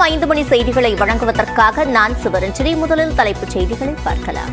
வணக்கம் ஐந்து மணி செய்திகளை வழங்குவதற்காக நான் சிவரஞ்சனி முதலில் தலைப்புச் செய்திகளை பார்க்கலாம்.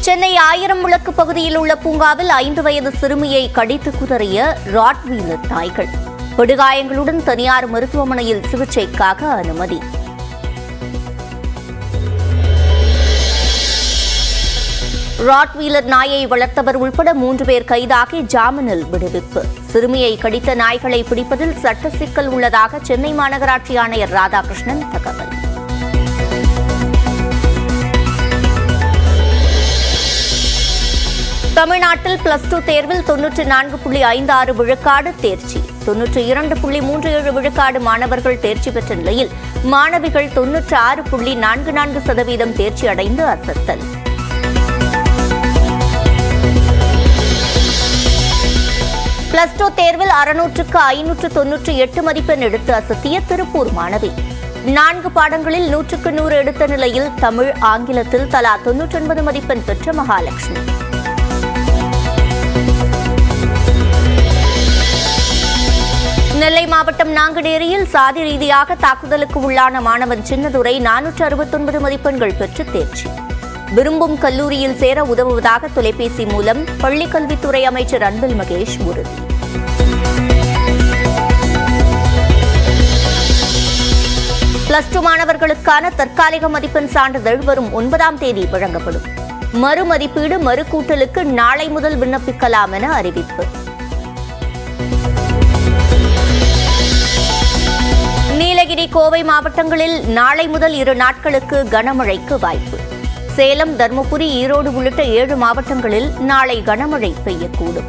சென்னை ஆயிரம் விளக்கு பகுதியில் உள்ள பூங்காவில் ஐந்து வயது சிறுமியை கடித்து குதறிய ராட்வீலர் தாய்கள். படுகாயங்களுடன் தனியார் மருத்துவமனையில் சிகிச்சைக்காக அனுமதி. ராட்வீலர் நாயை வளர்த்தவர் உள்பட மூன்று பேர் கைதாகி ஜாமீனில் விடுவிப்பு. சிறுமியை கடித்த நாய்களை பிடிப்பதில் சட்ட சிக்கல் உள்ளதாக சென்னை மாநகராட்சி ஆணையர் ராதாகிருஷ்ணன் தகவல். தமிழ்நாட்டில் பிளஸ் டூ தேர்வில் தொன்னூற்றி நான்கு புள்ளி ஐந்து ஆறு விழுக்காடு தேர்ச்சி. தொன்னூற்றி இரண்டு புள்ளி மூன்று ஏழு விழுக்காடு மாணவர்கள் தேர்ச்சி பெற்ற நிலையில் மாணவிகள் தொன்னூற்றி ஆறு புள்ளி நான்கு நான்கு சதவீதம் தேர்ச்சி அடைந்து அசத்தல். பிளஸ் டூ தேர்வில் அறுநூற்றுக்கு ஐநூற்று தொன்னூற்றி எட்டு மதிப்பெண் எடுத்து அசத்திய திருப்பூர் மாணவி. நான்கு பாடங்களில் நூற்றுக்கு நூறு எடுத்த நிலையில் தமிழ் ஆங்கிலத்தில் தலா தொன்னூற்றி ஒன்பது மதிப்பெண் பெற்ற மகாலட்சுமி. நெல்லை மாவட்டம் நாங்குநேரியில் சாதி ரீதியாக தாக்குதலுக்கு உள்ளான மாணவன் சின்னதுரை நானூற்று அறுபத்தொன்பது மதிப்பெண்கள் பெற்று தேர்ச்சி. விரும்பும் கல்லூரியில் சேர உதவுவதாக தொலைபேசி மூலம் பள்ளிக்கல்வித்துறை அமைச்சர் அன்பில் மகேஷ் உறுதி. பிளஸ் டூ மாணவர்களுக்கான தற்காலிக மதிப்பெண் சான்றிதழ் வரும் ஒன்பதாம் தேதி வழங்கப்படும். மறுமதிப்பீடு மறுகூட்டலுக்கு நாளை முதல் விண்ணப்பிக்கலாம் என அறிவிப்பு. நீலகிரி கோவை மாவட்டங்களில் நாளை முதல் இரு நாட்களுக்கு கனமழைக்கு வாய்ப்பு. சேலம் தருமபுரி ஈரோடு உள்ளிட்ட ஏழு மாவட்டங்களில் நாளை கனமழை பெய்யக்கூடும்.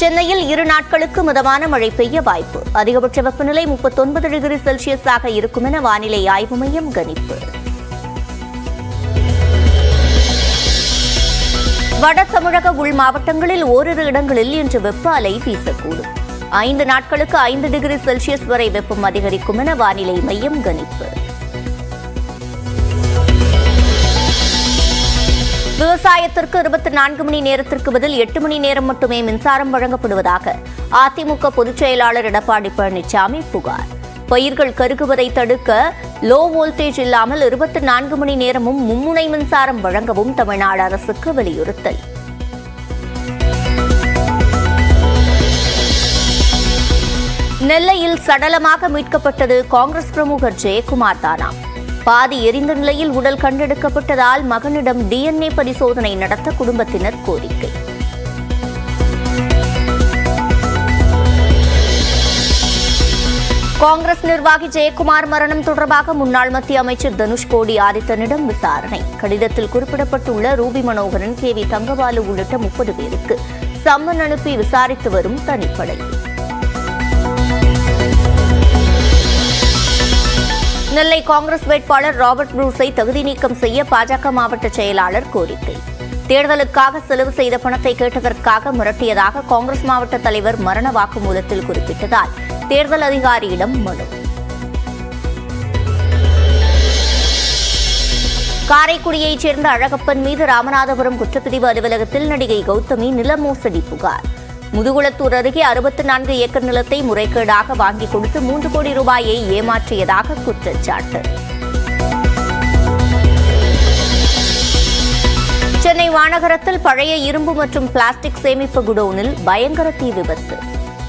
சென்னையில் இரு நாட்களுக்கு மிதமான மழை பெய்ய வாய்ப்பு. அதிகபட்ச வெப்பநிலை முப்பத்தொன்பது டிகிரி செல்சியஸாக இருக்கும் என வானிலை ஆய்வு மையம் கணிப்பு. வட தமிழக உள் மாவட்டங்களில் ஓரிரு இடங்களில் இன்று வெப்ப அலை வீசக்கூடும். ஐந்து நாட்களுக்கு ஐந்து டிகிரி செல்சியஸ் வரை வெப்பம் அதிகரிக்கும் என வானிலை மையம் கணிப்பு. விவசாயத்திற்கு இருபத்தி நான்கு மணி நேரத்திற்கு பதில் எட்டு மணி நேரம் மட்டுமே மின்சாரம் வழங்கப்படுவதாக அதிமுக பொதுச் செயலாளர் எடப்பாடி பழனிசாமி புகார். பயிர்கள் கருகுவதை தடுக்க லோ வோல்டேஜ் இல்லாமல் இருபத்தி நான்கு மணி நேரமும் மும்முனை மின்சாரம் வழங்கவும் தமிழ்நாடு அரசுக்கு வலியுறுத்தல். நெல்லையில் சடலமாக மீட்கப்பட்டது காங்கிரஸ் பிரமுகர் ஜெயக்குமார் தானா. பாதி எரிந்த நிலையில் உடல் கண்டெடுக்கப்பட்டதால் மகனிடம் டிஎன்ஏ பரிசோதனை நடத்த குடும்பத்தினர் கோரிக்கை. காங்கிரஸ் நிர்வாகி ஜெயக்குமார் மரணம் தொடர்பாக முன்னாள் மத்திய அமைச்சர் தனுஷ்கோடி ஆதித்தனிடம் விசாரணை. கடிதத்தில் குறிப்பிடப்பட்டுள்ள Ruby Manoharan K V Thangabalu உள்ளிட்ட முப்பது பேருக்கு சம்மன் அனுப்பி விசாரித்து வரும் தனிப்படை. நெல்லை காங்கிரஸ் வேட்பாளர் ராபர்ட் ப்ரூஸை தகுதி நீக்கம் செய்ய பாஜக மாவட்ட செயலாளர் கோரிக்கை. தேர்தலுக்காக செலவு செய்த பணத்தை கேட்டதற்காக மிரட்டியதாக காங்கிரஸ் மாவட்ட தலைவர் மரண வாக்குமூலத்தில் குறிப்பிட்டதால் தேர்தல் அதிகாரியிடம் மனு. காரைக்குடியைச் சேர்ந்த அழகப்பன் மீது ராமநாதபுரம் குற்றப்பிரிவு அலுவலகத்தில் நடிகை கௌதமி நில மோசடி புகார். முதுகுளத்தூர் அருகே அறுபத்தி நான்கு ஏக்கர் நிலத்தை முறைகேடாக வாங்கிக் கொடுத்து மூன்று கோடி ரூபாயை ஏமாற்றியதாக குற்றச்சாட்டு. சென்னை மாநகரத்தில் பழைய இரும்பு மற்றும் பிளாஸ்டிக் சேமிப்பு குடோனில் பயங்கர தீ விபத்து.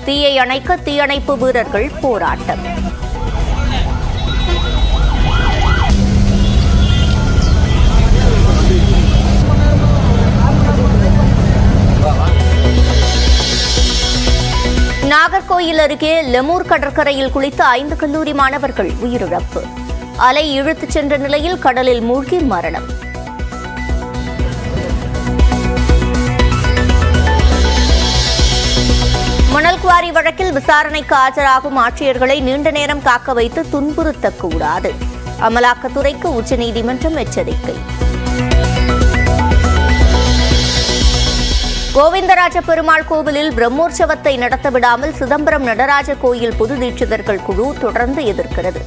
தீயை அணைக்க தீயணைப்பு வீரர்கள் போராட்டம். நாகர்கோயில் அருகே லெமூர் கடற்கரையில் குளித்த ஐந்து கல்லூரி மாணவர்கள் உயிரிழப்பு. அலை இழுத்துச் சென்ற நிலையில் கடலில் மூழ்கி மரணம். மணல்குவாரி வழக்கில் விசாரணைக்கு ஆஜராகும் ஆட்சியர்களை நீண்ட நேரம் காக்க வைத்து துன்புறுத்தக்கூடாது. அமலாக்கத்துறைக்கு உச்சநீதிமன்றம் எச்சரிக்கை. கோவிந்தராஜ பெருமாள் கோவிலில் பிரம்மோற்சவத்தை நடத்த விடாமல் சிதம்பரம் நடராஜ கோயில் பொது தீட்சிதர்கள் குழு தொடர்ந்து எதிர்க்கிறது.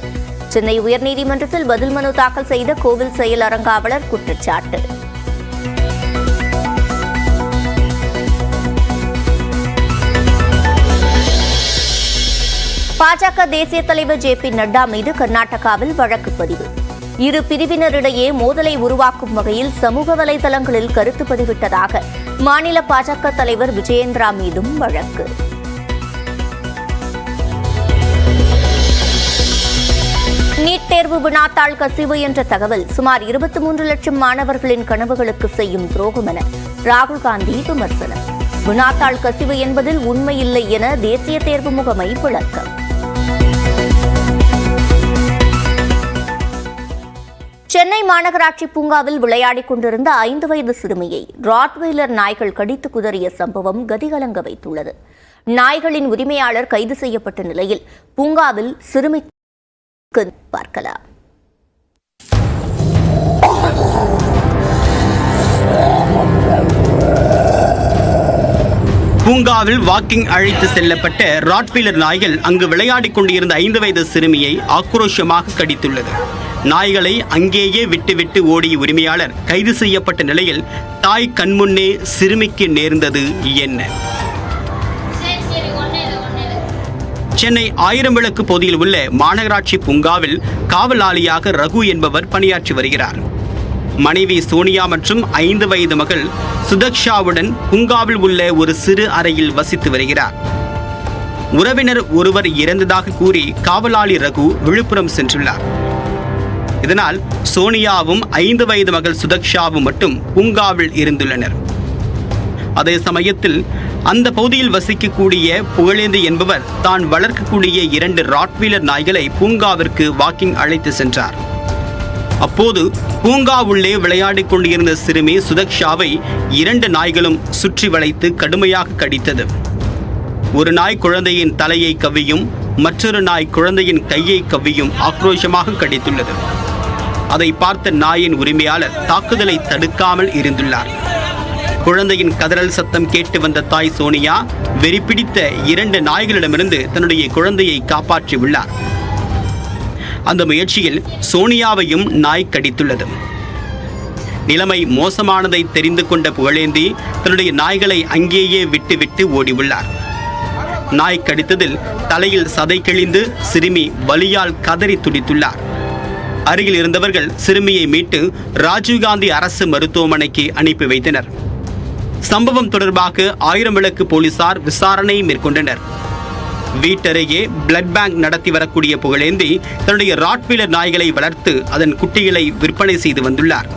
சென்னை உயர்நீதிமன்றத்தில் பதில் மனு தாக்கல் செய்த கோவில் செயல் அரங்காவலர் குற்றச்சாட்டு. பாஜக தேசிய தலைவர் ஜே பி நட்டா மீது கர்நாடகாவில் வழக்கு பதிவு. இரு பிரிவினரிடையே மோதலை உருவாக்கும் வகையில் சமூக வலைதளங்களில் கருத்து பதிவிட்டதாக மாநில பாஜக தலைவர் விஜயேந்திரா மீதும் வழக்கு. நீட் தேர்வு வினாத்தாள் கசிவு என்ற தகவல் சுமார் இருபத்தி மூன்று லட்சம் மாணவர்களின் கனவுகளுக்கு செய்யும் துரோகம் என ராகுல் காந்தி விமர்சனம். வினாத்தாள் கசிவு என்பதில் உண்மையில்லை என தேசிய தேர்வு முகமை விளக்கம். சென்னை மாநகராட்சி பூங்காவில் விளையாடிக் கொண்டிருந்த ஐந்து வயது சிறுமியை ராட்வெய்லர் நாய்கள் கடித்து குதறிய சம்பவம் கதிகலங்க வைத்துள்ளது. நாய்களின் உரிமையாளர் கைது செய்யப்பட்ட நிலையில் பூங்காவில் சிறுமி பார்க்கலாம். பூங்காவில் வாக்கிங் அழைத்து செல்லப்பட்ட ராட்வீலர் நாய்கள் அங்கு விளையாடிக் கொண்டிருந்த ஐந்து வயது சிறுமியை ஆக்ரோஷமாக கடித்துள்ளது. நாய்களை அங்கேயே விட்டுவிட்டு ஓடிய உரிமையாளர் கைது செய்யப்பட்ட நிலையில் தாய் கண்முன்னே சிறுமிக்கு நேர்ந்தது என்ன? சென்னை ஆயிரம் விளக்கு பகுதியில் உள்ள மாநகராட்சி பூங்காவில் காவலாளியாக ரகு என்பவர் பணியாற்றி வருகிறார். மனைவி சோனியா மற்றும் ஐந்து வயது மகள் சுதக்ஷாவுடன் பூங்காவில் உள்ள ஒரு சிறு அறையில் வசித்து வருகிறார். உறவினர் ஒருவர் இறந்ததாக கூறி காவலாளி ரகு விழுப்புரம் சென்றுள்ளார். இதனால் சோனியாவும் ஐந்து வயது மகள் சுதக்ஷாவும் மட்டும் பூங்காவில் இருந்துள்ளனர். அதே சமயத்தில் அந்த பகுதியில் வசிக்கக்கூடிய புகழேந்தி என்பவர் தான் வளர்க்கக்கூடிய இரண்டு ராட்வீலர் நாய்களை பூங்காவிற்கு வாக்கிங் அழைத்து சென்றார். அப்போது பூங்கா உள்ளே விளையாடிக் கொண்டிருந்த சிறுமி சுதக்ஷாவை இரண்டு நாய்களும் சுற்றி வளைத்து கடுமையாக கடித்தது. ஒரு நாய் குழந்தையின் தலையை கவ்வியும் மற்றொரு நாய் குழந்தையின் கையை கவ்வியும் ஆக்ரோஷமாக கடித்துள்ளது. அதை பார்த்த நாயின் உரிமையாளர் தாக்குதலை தடுக்காமல் இருந்துள்ளார். குழந்தையின் கதறல் சத்தம் கேட்டு வந்த தாய் சோனியா வெறிப்பிடித்த இரண்டு நாய்களிடமிருந்து தன்னுடைய குழந்தையை காப்பாற்றியுள்ளார். அந்த முயற்சியில் சோனியாவையும் நாய் கடித்துள்ளது. நிலைமை மோசமானதை தெரிந்து கொண்ட புகழேந்தி தன்னுடைய நாய்களை அங்கேயே விட்டுவிட்டு ஓடியுள்ளார். நாய் கடித்ததில் தலையில் சதை கிழிந்து சிறுமி வலியால் கதறி துடித்துள்ளார். அருகில் இருந்தவர்கள் சிறுமியை மீட்டு ராஜீவ்காந்தி அரசு மருத்துவமனைக்கு அனுப்பி வைத்தனர். சம்பவம் தொடர்பாக ஆயிரம் விளக்கு போலீசார் விசாரணை மேற்கொண்டனர். வீட்டருகே பிளட் பேங்க் நடத்தி வரக்கூடிய புகழேந்தி தன்னுடைய ராட்வீலர் நாய்களை வளர்த்து அதன் குட்டிகளை விற்பனை செய்து வந்துள்ளார்.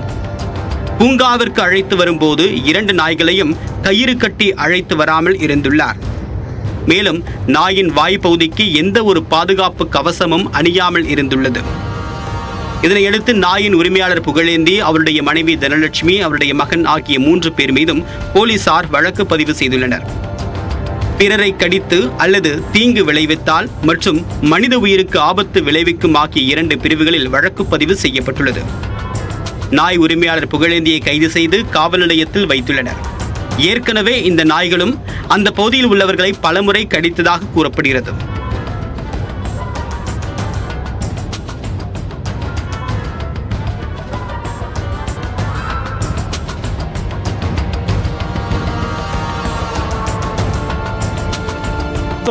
பூங்காவிற்கு அழைத்து வரும்போது இரண்டு நாய்களையும் கயிறு கட்டி அழைத்து வராமல் இருந்துள்ளார். மேலும் நாயின் வாய் பகுதிக்கு எந்த ஒரு பாதுகாப்பு கவசமும் அணியாமல் இருந்துள்ளது. இதனையடுத்து நாயின் உரிமையாளர் புகழேந்தி அவருடைய மனைவி தனலட்சுமி அவருடைய மகன் ஆகிய மூன்று பேர் மீதும் போலீசார் வழக்கு பதிவு செய்துள்ளனர். பிறரை கடித்து அல்லது தீங்கு விளைவித்தால் மற்றும் மனித உயிருக்கு ஆபத்து விளைவிக்கும் ஆகிய இரண்டு பிரிவுகளில் வழக்கு பதிவு செய்யப்பட்டுள்ளது. நாய் உரிமையாளர் புகழேந்தியை கைது செய்து காவல் நிலையத்தில் வைத்துள்ளனர். ஏற்கனவே இந்த நாய்களும் அந்த பகுதியில் உள்ளவர்களை பலமுறை கடித்ததாக கூறப்படுகிறது.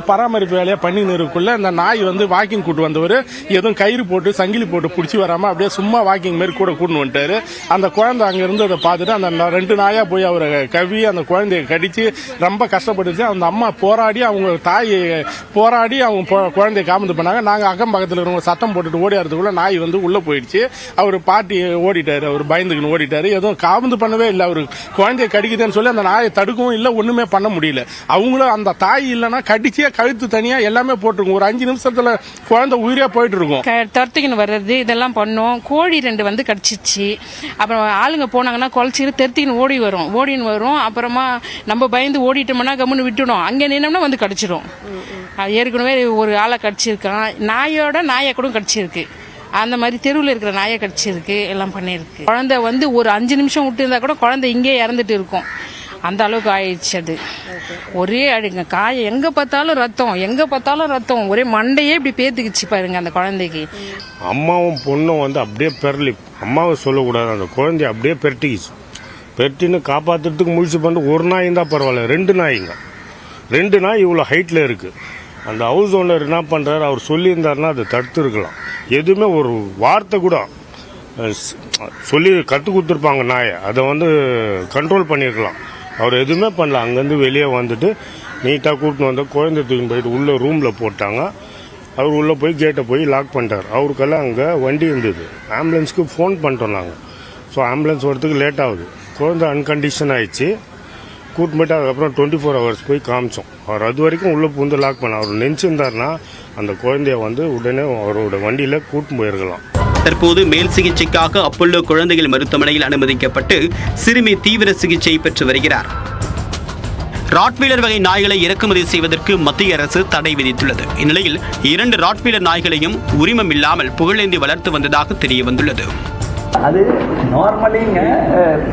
வந்து பராமரிப்பு வேலையை பண்ணின்னு இருக்குள்ள இந்த நாய் வந்து வாக்கிங் கூட்டு வந்தவர் எதுவும் கயிறு போட்டு சங்கிலி போட்டு பிடிச்சி வராமல் அப்படியே சும்மா வாக்கிங் மாரி கூட கூட்டு வந்துட்டாரு. அந்த குழந்தை அங்கேருந்து அதை பார்த்துட்டு அந்த ரெண்டு நாயாக போய் அவரை கவி அந்த குழந்தைய கடித்து ரொம்ப கஷ்டப்பட்டுச்சு. அந்த அம்மா போராடி அவங்க தாய் போராடி அவங்க குழந்தைய காமந்து பண்ணாங்க. நாங்கள் அக்கம் பக்கத்தில் இருக்கிறவங்க சத்தம் போட்டுட்டு ஓடியாரதுக்குள்ள நாய் வந்து உள்ளே போயிடுச்சு. அவர் பாட்டி ஓடிட்டாரு. அவர் பயந்துக்குன்னு ஓடிட்டாரு. எதுவும் காமந்து பண்ணவே இல்லை. அவர் குழந்தைய கடிக்குதுன்னு சொல்லி அந்த நாயை தடுக்கவும் இல்லை ஒன்றுமே பண்ண முடியல. அவங்களும் அந்த தாய் இல்லைன்னா கடிச்சே கழுத்து தனியா எல்லாமே போட்டிருக்கும். ஒரு அஞ்சு நிமிஷத்துல குழந்தை உயிரே போயிட்டு இருக்கும் க வர்றது இதெல்லாம் பண்ணோம். கோழி ரெண்டு வந்து கடிச்சிச்சு. அப்புறம் ஆளுங்க போனாங்கன்னா குழச்சிட்டு தெருத்தின்னு ஓடி வரும். ஓடின்னு வரும். அப்புறமா நம்ம பயந்து ஓடிட்டோம்னா கம்முன்னு விட்டுடும். அங்கே நின்னோம்னா வந்து கடிச்சிடும் ஏற்கனவே ஒரு ஆளை கடிச்சிருக்கான். நாயோட நாயை கூட கடிச்சிருக்கு. அந்த மாதிரி தெருவில் இருக்கிற நாயை கடிச்சிருக்கு. எல்லாம் பண்ணியிருக்கு. குழந்தை வந்து ஒரு அஞ்சு நிமிஷம் விட்டு இருந்தா கூட குழந்தை இங்கே இறந்துட்டு இருக்கும். அந்த அளவுக்கு ஆயிடுச்சு அது. ஒரே அழுங்க. காய எங்க பார்த்தாலும் ரத்தம் எங்க பார்த்தாலும் ரத்தம். ஒரே மண்டையே இப்படி பேத்துக்குச்சு பாருங்க அந்த குழந்தைக்கு. அம்மாவும் பொண்ணும் வந்து அப்படியே பெரலி அம்மாவை சொல்லக்கூடாது. அந்த குழந்தைய அப்படியே பெரட்டிக்கிச்சு. பெருட்டின்னு காப்பாத்துறதுக்கு முயற்சி பண்ணிட்டு ஒரு நாய் இருந்தால் பரவாயில்ல. ரெண்டு நாய்ங்க. ரெண்டு நாய் இவ்வளோ ஹைட்டில் இருக்கு. அந்த ஹவுஸ் ஓனர் என்ன பண்ணுறாரு அவர் சொல்லியிருந்தாருன்னா அதை தடுத்துருக்கலாம். எதுவுமே ஒரு வார்த்தை கூட சொல்லி கற்றுக் கொடுத்துருப்பாங்க நாயை. அதை வந்து கண்ட்ரோல் பண்ணியிருக்கலாம். அவர் எதுவுமே பண்ணல. அங்கேருந்து வெளியே வந்துட்டு நீட்டாக கூட்டின்னு வந்தால் குழந்தை தூக்கின்னு போயிட்டு உள்ள ரூமில் போட்டாங்க. அவர் உள்ளே போய் கேட்டை போய் லாக் பண்ணிட்டார். அவருக்கெல்லாம் அங்கே வண்டி இருந்தது. ஆம்புலன்ஸ்க்கு ஃபோன் பண்ணிட்டோம் நாங்கள் ஸோ ஆம்புலன்ஸ் வரத்துக்கு லேட் ஆகுது. குழந்தை அன்கண்டிஷன் ஆயிடுச்சு. கூட்டு போயிட்டு அதுக்கப்புறம் டுவெண்ட்டி ஃபோர் ஹவர்ஸ் போய் காமிச்சோம். அவர் அது வரைக்கும் உள்ளே பூந்து லாக் பண்ண அவர் நினச்சிருந்தாருன்னா அந்த குழந்தைய வந்து உடனே அவரோட வண்டியில் கூட்டு போயிருக்கலாம். தற்போது மேல் சிகிச்சைக்காக அப்பல்லோ குழந்தைகள் மருத்துவமனையில் அனுமதிக்கப்பட்டு சிறுமி தீவிர சிகிச்சை பெற்று வருகிறார். ராட்வீலர் வகை நாய்களை இறக்குமதி செய்வதற்கு மத்திய அரசு தடை விதித்துள்ளது. இந்நிலையில் இரண்டு ராட்வீலர் நாய்களையும் உரிமம் இல்லாமல் புகழேந்தி வளர்த்து வந்ததாக தெரிய வந்துள்ளது அது நார்மலிங்க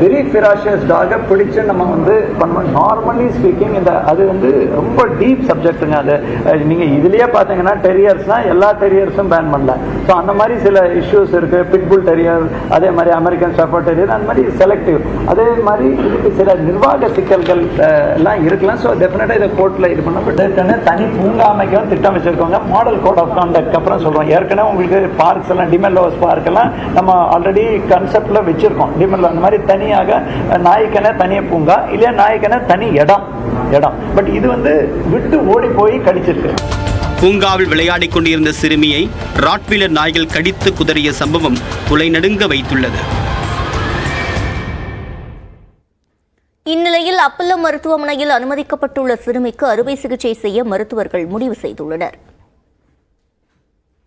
வெரி ஃபிராஷியஸ் டாகை பிடிச்சு நம்ம வந்து பண்ணுவோம் நார்மலி ஸ்பீக்கிங் இந்த அது வந்து ரொம்ப டீப் சப்ஜெக்ட்டுங்க அது. நீங்கள் இதுலேயே பார்த்தீங்கன்னா டெரியர்ஸ்னால் எல்லா டெரியர்ஸும் பேன் பண்ணல. ஸோ அந்த மாதிரி சில இஷ்யூஸ் இருக்குது பிட்புல் டெரியர் அதே மாதிரி அமெரிக்கன் ஷெஃபர்ட் டெரியர் அந்த மாதிரி செலக்டிவ் அதே மாதிரி இதுக்கு சில நிர்வாக சிக்கல்கள் எல்லாம் இருக்கலாம். ஸோ டெஃபினட்டாக இதை கோர்ட்டில் இது பண்ணப்பட்டு தனி பூங்கா அமைக்கவும் திட்டம் வச்சுருக்கோங்க மாடல் கோட் ஆஃப் கான்டக்ட் அப்புறம் சொல்கிறோம் ஏற்கனவே உங்களுக்கு பார்க்ஸ் எல்லாம் டிமெல்லோஸ் பார்க் எல்லாம் நம்ம ஆல்ரெடி கன்செப்ட்ல வச்சிருக்கோம். டிமெல்லோ அந்த மாதிரி தனியாக நாய்க்கென தனி பூங்கா இல்லையா நாய்க்கென தனி இடம் இடம். பட் இது வந்து விட்டு ஓடி போய் கடிச்சிருக்கு. பூங்காவில் விளையாடிக் கொண்டிருந்த சிறுமியை ராட்வீலர் நாய்கள் கடித்து குதறிய சம்பவம் நடுங்க வைத்துள்ளது. இந்நிலையில் அப்பல்லோ மருத்துவமனையில் அனுமதிக்கப்பட்டுள்ள சிறுமிக்கு அறுவை சிகிச்சை செய்ய மருத்துவர்கள் முடிவு செய்துள்ளனர்.